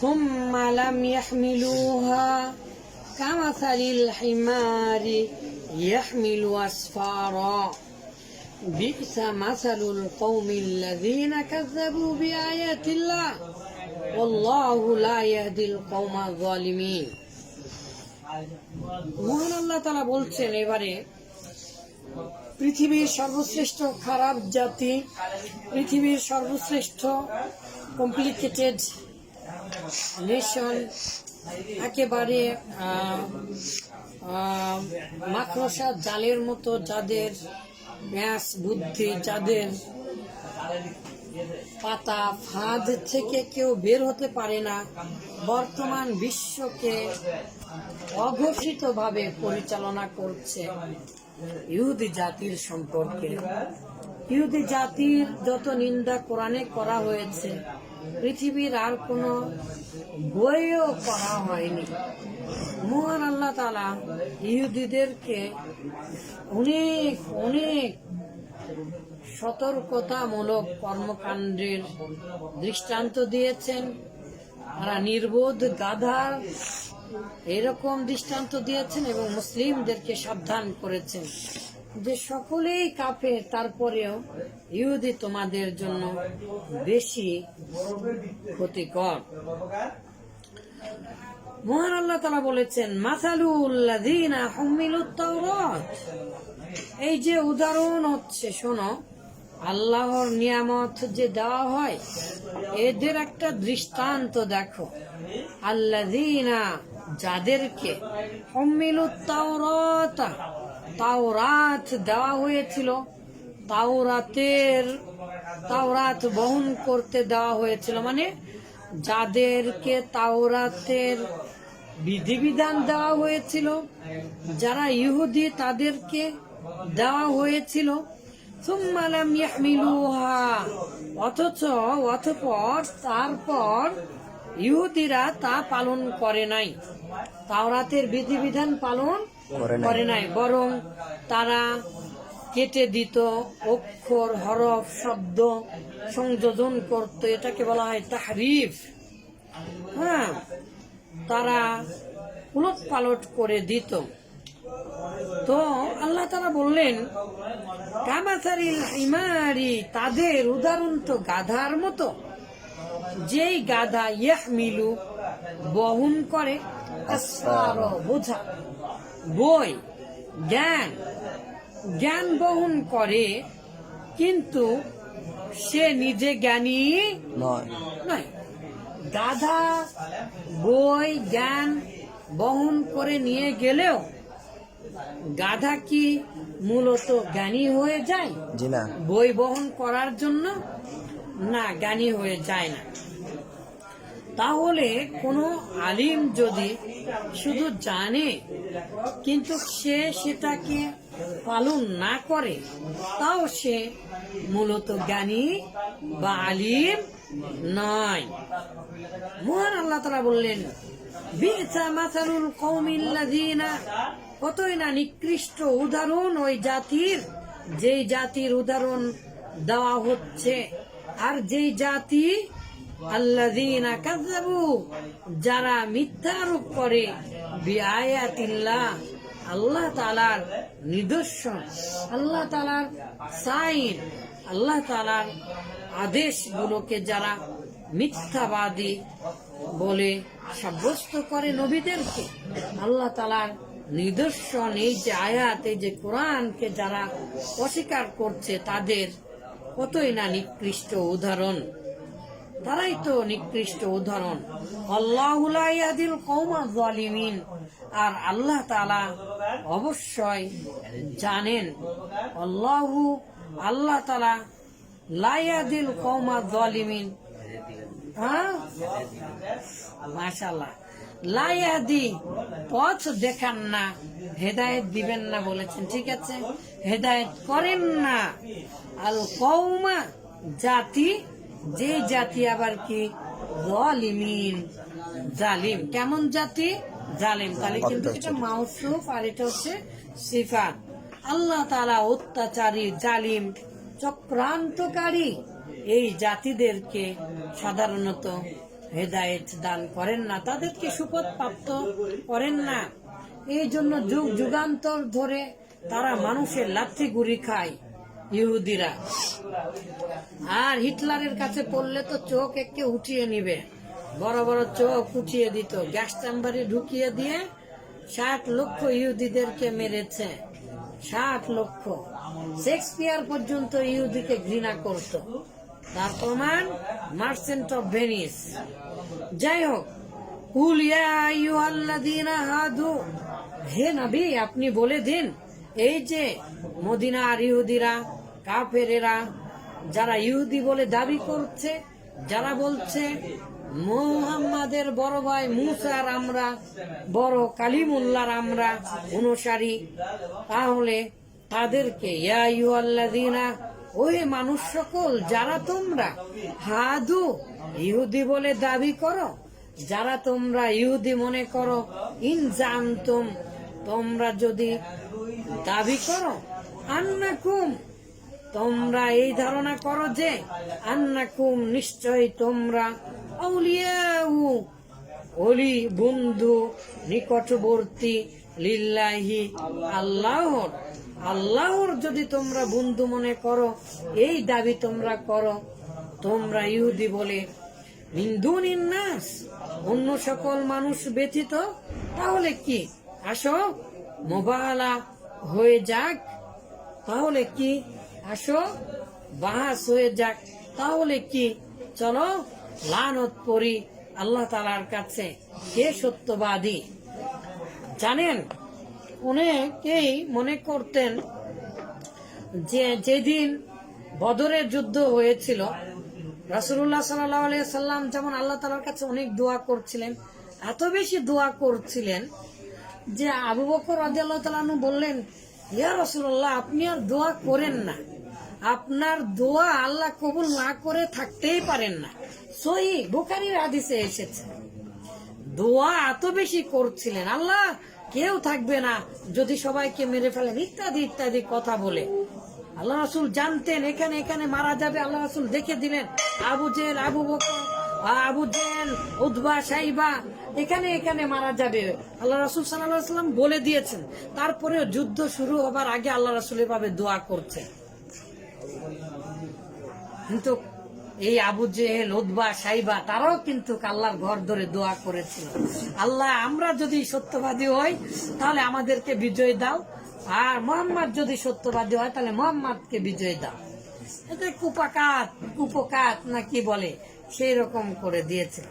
ثم لم يحملوها كمثل الحمار يحمل أسفارا بئس مثل القوم الذين كذبوا بآيات الله والله لا يهدي القوم الظالمين মহান আল্লাহ তালা বলছেন এবারে পৃথিবীর সর্বশ্রেষ্ঠ খারাপ জাতি পৃথিবীর সর্বশ্রেষ্ঠ কমপ্লিকেটেড নেশন একেবারে মাকড়সা জালের মতো যাদের ব্যাস বুদ্ধি, যাদের পাতা ফাঁদ থেকে কেউ বের হতে পারে না, বর্তমান বিশ্বকে অঘোষিতভাবে পরিচালনা করছে ইহুদি জাতির সম্পর্কে। ইহুদি জাতির যত নিন্দা কোরআনে করা হয়েছে পৃথিবীর আর কোনো বইও করা হয়নি। মহান আল্লাহ তালা ইহুদিদেরকে অনেক অনেক সতর্কতামূলক কর্মকাণ্ডের দৃষ্টান্ত দিয়েছেন। তারা নির্বোধ, গাধার এরকম দৃষ্টান্ত দিয়েছেন এবং মুসলিমদেরকে সাবধান করেছেন। যে সকলেই কাফে তারপরেও ইহুদি তোমাদের জন্য বেশি ক্ষতিকর। মহান আল্লাহ তালা বলেছেন মাসালুল্লাযীনা হুমিলুত তাওরাত। এই যে উদাহরণ হচ্ছে, শোনো, আল্লাহর নিয়ামত যে দেওয়া হয়, এদের একটা দৃষ্টান্ত দেখো। আল্লাযীনা যাদেরকে হুমিলুত তাওরাত দেওয়া হয়েছিল। তাওরাতের তাওরাত বহন করতে দেওয়া হয়েছিল। মানে যাদেরকে তাওরাতের বিধিবিধান দেওয়া হয়েছিল, যারা ইহুদি, তাদেরকে দেওয়া হয়েছিল। অথচ অতঃপর তারপর ইহুদিরা তা পালন করে নাই। তাওরাতের বিধিবিধান পালন করে নাই। বরং তারা কেটে দিত, অক্ষর, হরফ, শব্দ সংযোজন করত, এটাকে বলা হয় তাহরিফ। হ্যাঁ তারা উলট পালট করে দিত। তো আল্লাহ তারা বললেন, কামাসারিল তাদের উদাহরণ তো গাধার মতো। যেই গাধা ইয়াহমিলু, বহন করে বোঝা। বই জ্ঞান জ্ঞান বহন করে কিন্তু সে নিজে জ্ঞানী নয়। নয়। গাধা বই জ্ঞান বহন করে নিয়ে গেলেও গাধা কি মূলত জ্ঞানী হয়ে যায়? বই বহন করার জন্য? না জ্ঞানী হয়ে যায় না। তাহলে কোনো আলিম যদি শুধু জানে, কিন্তু সে সেটাকে পালন না করে, তাও সে মূলত জ্ঞানী বা আলিম নয়। মহান আল্লাহ তারা বললেন কতই না নিকৃষ্ট উদাহরণ ওই জাতির, যেই জাতির উদাহরণ দেওয়া হচ্ছে। আর যেই জাতি আল্লাযীনা কাযাবু, যারা মিথ্যা আরোপ করে, বিআয়াতিল্লাহ, আল্লাহ তাআলার নিদর্শন, আল্লাহ তাআলার সাইন, আল্লাহ তাআলার আদেশগুলোকে যারা মিথ্যাবাদী বলে সাব্যস্ত করে নবীদেরকে, আল্লাহ তালার নিদর্শন, এই যে আয়াত, এই যে কোরআনকে যারা অস্বীকার করছে, তাদের কতই না নিকৃষ্ট উদাহরণ। তারাই তো নিকৃষ্ট উদাহরণ। আল্লাহুল কৌমা জালিমিন আর আল্লাহ তালা অবশ্যই জানেন। আল্লাহু, আল্লাহ তালা লাইয়াদিল কৌমা জালিমিন হ্যাঁ? মাশাল্লাহ লাইয়াদি পথ দেখান না, হেদায়েত দিবেন না বলেছেন, ঠিক আছে? হেদায়েত করেন না। আল কৌমা জাতি যে জাতি আবার কি? জালিমিন জালিম। কেমন জাতি? জালিম। তাহলে কিন্তু এটা মাউসুফ আর এটা হচ্ছে সিফাত। আল্লাহ তালা অত্যাচারী জালিম চক্রান্তকারী এই জাতিদেরকে সাধারণত হেদায়েত দান করেন না। তাদেরকে সুপথ প্রাপ্ত করেন না। এই জন্য যুগ যুগান্তর ধরে তারা মানুষের লাথি গুড়ি খায় ইহুদিরা। আর হিটলারের কাছে পড়লে তো চোখ একে উঠিয়ে নিবে। বড় বড় চোখ উঠিয়ে দিত। গ্যাস চেম্বারে ঢুকিয়ে দিয়ে ষাট লক্ষ ইহুদিদেরকে মেরেছে। ষাট লক্ষ। শেক্সপিয়ার পর্যন্ত ইহুদিকে ঘৃণা করত। তার প্রমাণ, মার্চেন্ট অফ ভেনিস। যাই হোক হে নবী, আপনি বলে দিন, এই যে মদিনার ইহুদিরা, কাফেরেরা যারা ইহুদি বলে দাবি করছে, যারা বলছে, মুহাম্মাদের বড় ভাই মুসার আমরা, বড় কালিমুল্লার আমরা অনুসারী, তাহলে তাদেরকে ওহে মানুষ সকল, যারা তোমরা হাদু ইহুদি বলে দাবি করো, যারা তোমরা ইহুদি মনে করো, ইন জানতুম, তোমরা যদি দাবি করো, আন্নাকুম তোমরা এই ধারণা করো যে আন্নাকুম নিশ্চয় তোমরা আউলিয়াউ, অলি বন্ধু নিকটবর্তী লিল্লাহি আল্লাহর। আল্লাহর যদি তোমরা বন্ধু মনে করো, এই দাবি তোমরা করো, তোমরা ইহুদি বলে। মিন্দুন নাস, অন্য সকল মানুষ ব্যতীত, তাহলে কি? আসো, মোবালা হয়ে যাক। তাহলে কি? আসো বাহাস হয়ে যাক। তাহলে কি? চলো, লানত পড়ি আল্লাহ তালার কাছে। কে সত্যবাদী? জানেন, অনেকেই মনে করতেন যে যেদিন বদরের যুদ্ধ হয়েছিল রাসুল্লাহ সাল্লাহ সাল্লাম যেমন আল্লাহ তালার কাছে অনেক দোয়া করছিলেন, এত বেশি দোয়া করছিলেন যে আবু বকর রাজি আল্লাহ তালু বললেন, ইয়া রসুল্লাহ আপনি আর দোয়া করেন না। আপনার দোয়া আল্লাহ কবুল না করে থাকতেই পারেন না। সহি বুখারির আদিসে এসেছে। দোয়া এত বেশি করছিলেন, আল্লাহ কেউ থাকবে না যদি সবাইকে মেরে ফেলেন ইত্যাদি ইত্যাদি কথা বলে। আল্লাহ রাসুল জানতেন, এখানে এখানে মারা যাবে, আল্লাহ রাসুল দেখে দিলেন, Abu Jahl Abu Bakr, Abu Jahl Utba Shaiba, এখানে এখানে মারা যাবে। আল্লাহ রাসুল সাল্লাম বলে দিয়েছেন। তারপরে যুদ্ধ শুরু হবার আগে আল্লাহ রাসুল এভাবে দোয়া করছে কিন্তু এই আবু জেহেল উদ্বা সাইবা, তারাও কিন্তু আল্লাহর ঘর ধরে দোয়া করেছিল। আল্লাহ, আমরা যদি সত্যবাদী হই, তাহলে আমাদেরকে বিজয় দাও। আর মোহাম্মদ যদি সত্যবাদী হয়, তাহলে মোহাম্মদকে বিজয় দাও। এটা কুপাকাত, কুপকাত না কি বলে? সেই রকম করে দিয়েছে।